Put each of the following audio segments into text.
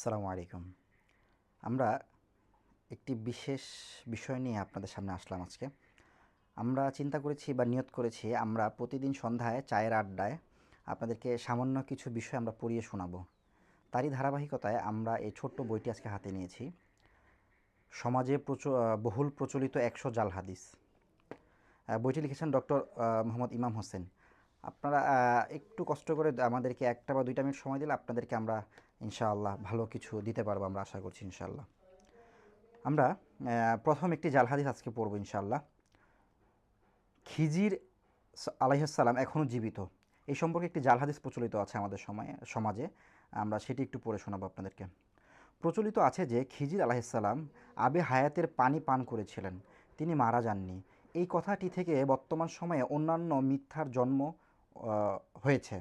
সালামু আলাইকুম। আমরা একটি বিশেষ বিষয় নিয়ে আপনাদের সামনে আসলাম আজকে। আমরা চিন্তা করেছি বা নিয়ত করেছি আমরা প্রতিদিন সন্ধ্যায় চায়ের আড্ডায় আপনাদেরকে সামান্য কিছু বিষয় আমরা পড়িয়ে শোনাবো। তারই ধারাবাহিকতায় আমরা এই ছোট্ট বইটি আজকে হাতে নিয়েছি। সমাজে বহুল প্রচলিত একশো জাল হাদিস। বইটি লিখেছেন ডক্টর মোহাম্মদ ইমাম হোসেন। আপনারা একটু কষ্ট করে আমাদেরকে একটা বা দুইটা মিনিট সময় দিলে আপনাদেরকে আমরা ইনশাআল্লাহ ভালো কিছু দিতে পারব আমরা আশা করছি ইনশাআল্লাহ। আমরা প্রথম একটি জাল হাদিস আজকে পড়ব ইনশাআল্লাহ। খিজির স- এখনও জীবিত। এই সম্পর্কে একটি জাল হাদিস প্রচলিত আছে আমাদের সময়ে, সমাজে। আমরা সেটি একটু পড়ে শোনাবো আপনাদেরকে। প্রচলিত আছে যে খিজির আলাইহিসসালাম আবে হায়াতের পানি পান করেছিলেন। তিনি মারা যাননি। এই কথাটি থেকে বর্তমান সময়ে অন্যান্য মিথ্যার জন্ম হয়েছে।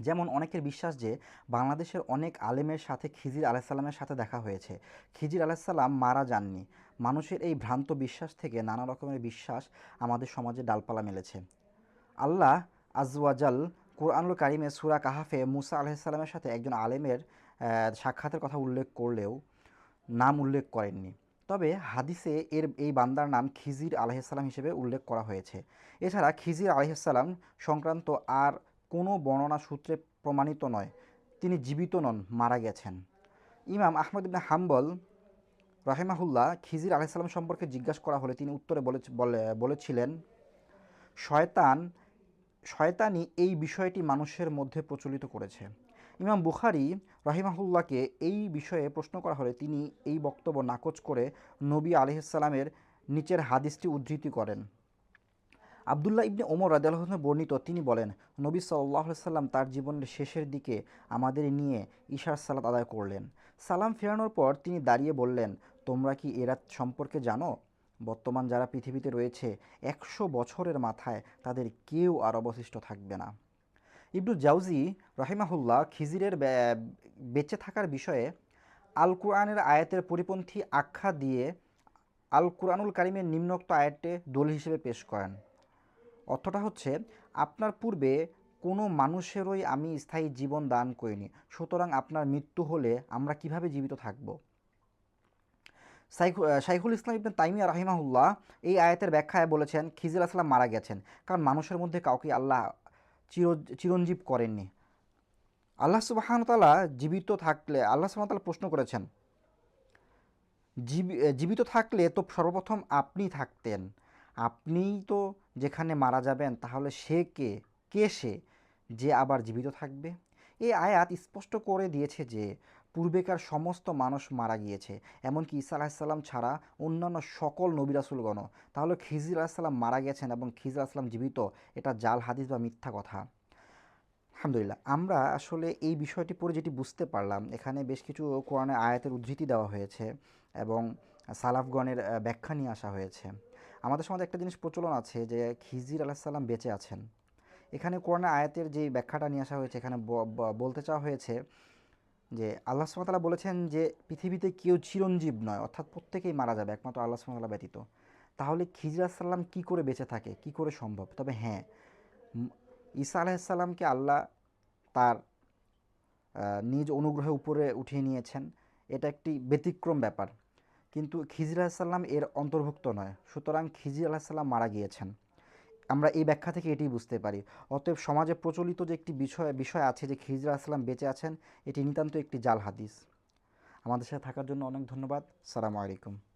যেমন অনেকের বিশ্বাস যে বাংলাদেশের অনেক আলেমের সাথে খিজির আলাহিসাল্লামের সাথে দেখা হয়েছে। খিজির আলাহিসাল্লাম মারা যাননি। মানুষের এই ভ্রান্ত বিশ্বাস থেকে নানা রকমের বিশ্বাস আমাদের সমাজে ডালপালা মেলেছে। আল্লাহ আজওয়াজাল কোরআনুল কারিমে সুরা কাহাফে মুসা আলাহিসাল্লামের সাথে একজন আলেমের সাক্ষাতের কথা উল্লেখ করলেও নাম উল্লেখ করেননি। তবে হাদিসে এর এই বান্দার নাম খিজির আলাইসাল্লাম হিসেবে উল্লেখ করা হয়েছে। এছাড়া খিজির আলাইসাল্লাম সংক্রান্ত আর কোনো বর্ণনা সূত্রে প্রমাণিত নয়। তিনি জীবিত নন, মারা গেছেন। ইমাম আহমদ ইবনে হাম্বল রাহেমাহুল্লাহ খিজির আলাইসাল্লাম সম্পর্কে জিজ্ঞাসা করা হলে তিনি উত্তরে বলে বলে- বলেছিলেন, শয়তান শয়তানি এই বিষয়টি মানুষের মধ্যে প্রচলিত করেছে। ইমাম বুখারি রাহিমাহুল্লাহকে এই বিষয়ে প্রশ্ন করা হলে তিনি এই বক্তব্য নাকচ করে নবী আলহিসাল্লামের নিচের হাদিসটি উদ্ধৃতি করেন। আবদুল্লাহ ইবনে ওমর রাদিয়াল্লাহু বর্ণিত, তিনি বলেন, নবী সাল্লাহ সাল্লাম তার জীবনের শেষের দিকে আমাদের নিয়ে ঈশার সালাত আদায় করলেন। সালাম ফেরানোর পর তিনি দাঁড়িয়ে বললেন, তোমরা কি এরা সম্পর্কে জানো? বর্তমান যারা পৃথিবীতে রয়েছে, একশো বছরের মাথায় তাদের কেউ আর অবশিষ্ট থাকবে না। ইবনু জাউজি রহিমাহুল্লাহ খিজিরের বেঁচে থাকার বিষয়ে আল কুরআনের আয়াতের পরিপন্থী আখ্যা দিয়ে আল কুরআনুল কারিমের নিম্নোক্ত আয়াতটি দলিল হিসেবে পেশ করেন। অর্থটা হচ্ছে আপনার পূর্বে কোনো মানুষেরই আমি স্থায়ী জীবন দান করিনি। সুতরাং আপনার মৃত্যু হলে আমরা কীভাবে জীবিত থাকব? সাইখু- আহ, শাইখুল ইসলাম ইবনে তাইমিয়া রাহিমাহুল্লাহ এই আয়াতের ব্যাখ্যায় বলেছেন খিজির আসলাম মারা গেছেন। কারণ মানুষের মধ্যে কাউকে আল্লাহ চির চিরঞ্জীব করেননি। আল্লাহ সুবাহানতালা জীবিত থাকলে আল্লাহ সুবাহতালা প্রশ্ন করেছেন জীবি- জীবিত থাকলে তো সর্বপ্রথম আপনি থাকতেন। আপনিই তো যেখানে মারা যাবেন, তাহলে সে কে? কে সে যে আবার জীবিত থাকবে? এই আয়াত স্পষ্ট করে দিয়েছে যে, পূর্বেকার সমস্ত মানুষ মারা গিয়েছে। এমনকি ঈসা আলাহিসাল্লাম ছাড়া অন্যান্য সকল নবিরাসুলগণ তাহলে খিজির আলাহিসাল্লাম মারা গেছেন এবং খিজির আলাহিসাল্লাম জীবিত, এটা জাল হাদিস বা মিথ্যা কথা? আলহামদুলিল্লাহ, আমরা আসলে এই বিষয়টি পড়ে যেটি বুঝতে পারলাম, এখানে বেশ কিছু কোরআনে আয়াতের উদ্ধৃতি দেওয়া হয়েছে এবং সালাফগণের ব্যাখ্যা নিয়ে আসা হয়েছে। আমাদের সমাজে একটা জিনিস প্রচলন আছে যে খিজির আলাহিসাল্লাম বেঁচে আছেন। এখানে কোরআনের আয়াতের যে ব্যাখ্যাটা নিয়ে আসা হয়েছে, এখানে বলতে চাওয়া হয়েছে যে আল্লাহ সুমতালা বলেছেন যে পৃথিবীতে কেউ চিরঞ্জীব নয়, অর্থাৎ প্রত্যেকেই মারা যাবে, একমাত্র আল্লাহ সুমতালা ব্যতীত। তাহলে খিজির সাল্লাম কী করে বেঁচে থাকে? কি করে সম্ভব? তবে হ্যাঁ ঈসা আলাইসাল্লামকে আল্লাহ তার নিজ অনুগ্রহে উপরে উঠিয়ে নিয়েছেন। এটা একটি ব্যতিক্রম ব্যাপার। কিন্তু খিজির আলাহিসাল্লাম এর অন্তর্ভুক্ত নয়। সুতরাং খিজির আলাহিসাল্লাম মারা গিয়েছেন। আমরা এই ব্যাখ্যা থেকে এটি বুঝতে পারি। অতএব সমাজে প্রচলিত যে একটি বিষয় বিষয় আছে যে খিজির আলাহিসাল্লাম বেঁচে আছেন, এটি নিতান্ত একটি জাল হাদিস। আমাদের সাথে থাকার জন্য অনেক ধন্যবাদ। সালামু আলাইকুম।